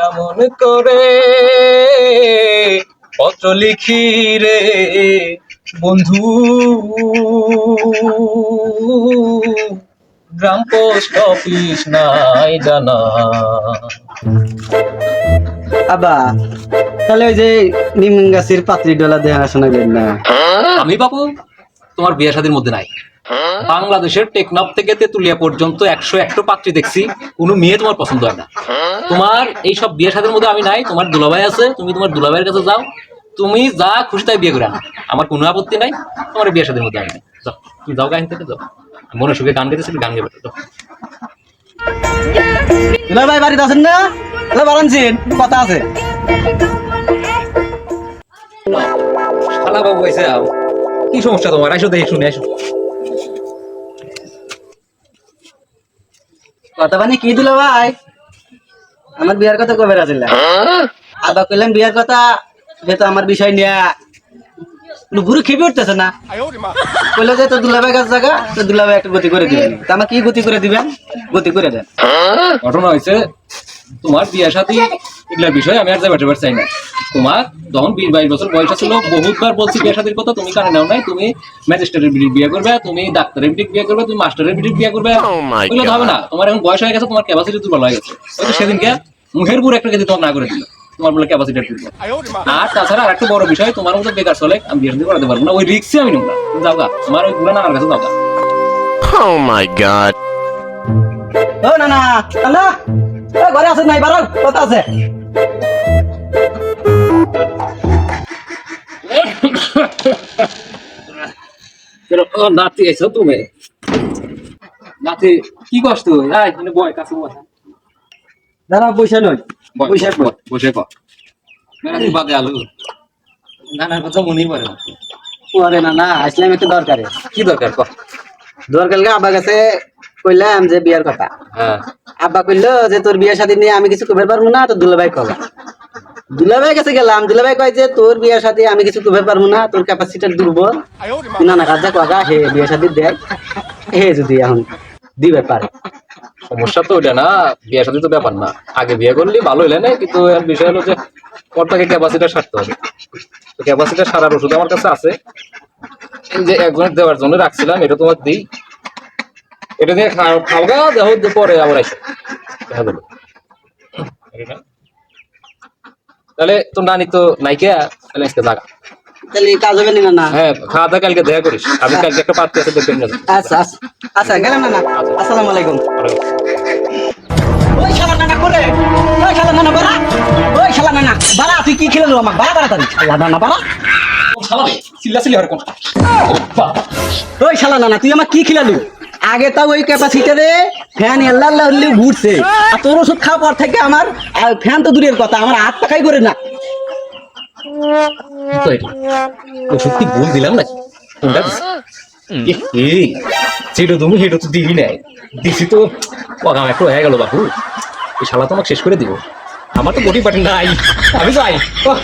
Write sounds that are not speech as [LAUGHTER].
কেমন করে? পত্র লিখি রে বন্ধু। গ্রাম পোস্ট অফিস নাই জানা। আবা তাহলে ওই যে নিম গাছের পাত্রি ডলা দেখাশোনা করেন না। আমি বাবু তোমার বিয়ে শাদীর মধ্যে নাই। বাংলাদেশের টেকনাফ থেকে তেতুলিয়া পর্যন্ত একশো একশো পাত্রী দেখছি কোনো মেয়ে তোমার পছন্দ হয় না। তোমার এই সব বিয়ে শাদীর মধ্যে আমি নাই তোমার দুলাভাই আছে তুমি তোমার দুলাভাইয়ের কাছে যাও তুমি যা খুশি তাই বিয়ে করে আনো। আমার কোনো আপত্তি নাই তোমার বিয়ে শাদীর মধ্যে আমি নাই। যাও তুমি যাও গান থেকে যাও। মনে সুখে গান গেতেছি গান গেবে যাও। ভাই বাড়িতে আছেন না? বারানছেন কথা আছে। শালা বাবু কি সমস্যা তোমার? আইসো দেখি শুনে আইসো। কথা মানে কি দুলা ভাই? আমার বিয়ার কথা কবে রাজিল? আবার কইলাম বিয়ার কথা, যেহেতু আমার বিষয় নিয়ে লুবুরু খেপে উঠতেছে না। কইলো যে, তোর দুলাভাই গাছ জায়গা তো দুলাভাই একটা গতি করে দিবেন। তা আমার কি গতি করে দিবেন? গতি করে দেন। ঘটনা হয়েছে তোমার বিয়ার সাথে এগুলার বিষয়ে আমি আর যাবার চাই না। তোমার যখন বিশ বাইশ বছর বয়স ছিল বহুতবার বলছি বিয়ে সাথীর কথা তুমি কানে নাও নাই তুমি ম্যাজিস্ট্রেটের বিটির বিয়ে করবে তুমি ডাক্তারের বিটির বিয়ে করবে তুমি মাস্টারের বিটির বিয়ে করবে ওইগুলো তো হবে না। তোমার এখন বয়স হয়ে গেছে তোমার ক্যাপাসিটি দুর্বল হয়ে গেছে। ওই তো সেদিনকে মুখের পুরো একটা কেজি তোমার না করে দিল। তোমার বলে ক্যাপাসিটি দুর্বল। আর তাছাড়া আর একটা বড় বিষয় তোমার মতো বেকার চলে আমি বিয়ে করাতে পারব না। ওই রিক্সে আমি নেব না। যাও গা তোমার ওই পুরো নানার কাছে যাও গা। Oh my god. ও না না না এ, ঘরে আছেন নাই বারো কথা আছে। [COUGHS] নাতি এসো তুমি? নাতি কি কষ্ট আয় এখানে বয় কাছে বয়। দাঁড়া পয়সা নয়। পয়সা বয়, বসে কর মেরাতি বাদে আলু। নানার কথা মনেই পড়ে না। পরে না না আসলাম একটু দরকারে। কি দরকার কর দরকার কাছে কইলাম যে বিয়ার কথা। হ্যাঁ। আব্বা কইলো যে তোর বিয়ে শাদী নিয়ে আমি কিছু কবে পারব না তো দুলাভাই কবে? দুলাভাই কাছে গেলাম দুলাভাই কয় যে তোর বিয়ে শাদী আমি কিছু কবে পারব না তোর ক্যাপাসিটি দুর্বল। না না কাজা কগা হে বিয়ে শাদী দেখ। হে যদি এখন দিবে পারে সমস্যা তো ওইটা না বিয়ে সাথে তো ব্যাপার না। আগে বিয়ে করলি ভালো হইলে না কিন্তু এর বিষয় হলো যে কর্তাকে ক্যাপাসিটা সারতে হবে। তো ক্যাপাসিটা সারার ওষুধ আমার কাছে আছে। যে একজনের দেওয়ার জন্য রাখছিলাম এটা তোমার দিই। এটা দিয়ে খাও খাওয়া দেখো পরে আবার আসো। দেখা তাহলে তো নানি তো নাইকা তাহলে আজকে জাগা তাহলে কাজ হবে না না? হ্যাঁ খাওয়া দাওয়া কালকে দেখা করিস। আমি কালকে একটা পার্টি আছে দেখবেন না আচ্ছা আচ্ছা আচ্ছা গেলাম না না? আসসালামু আলাইকুম। ওই শালা নানা করে ওই শালা নানা বাড়া ওই শালা নানা বাড়া তুই কি খেলে আমাকে? বাড়া তাড়াতাড়ি শালা নানা বাড়া। চিল্লা চিল্লি হরকম ওই শালা নানা তুই আমার কি খিলালু? আগে তাও ওই ক্যাপাসিটারে ফ্যান এল্লা আল্লাহ হল্লি ঘুরছে। আর তোর ওষুধ খাওয়ার পর থেকে আমার আর ফ্যান তো দূরের কথা আমার হাত পাকাই করে না। তো এটা ও সত্যি ভুল দিলাম নাকি? যেটা তুমি সেটা তো দিবি নাই। দিছি তো পগাম একটু হয়ে গেল বাবু এই শালা তো আমাকে শেষ করে দিব। আমার তো বডি পাটি নাই। আমি যাই। ওহ।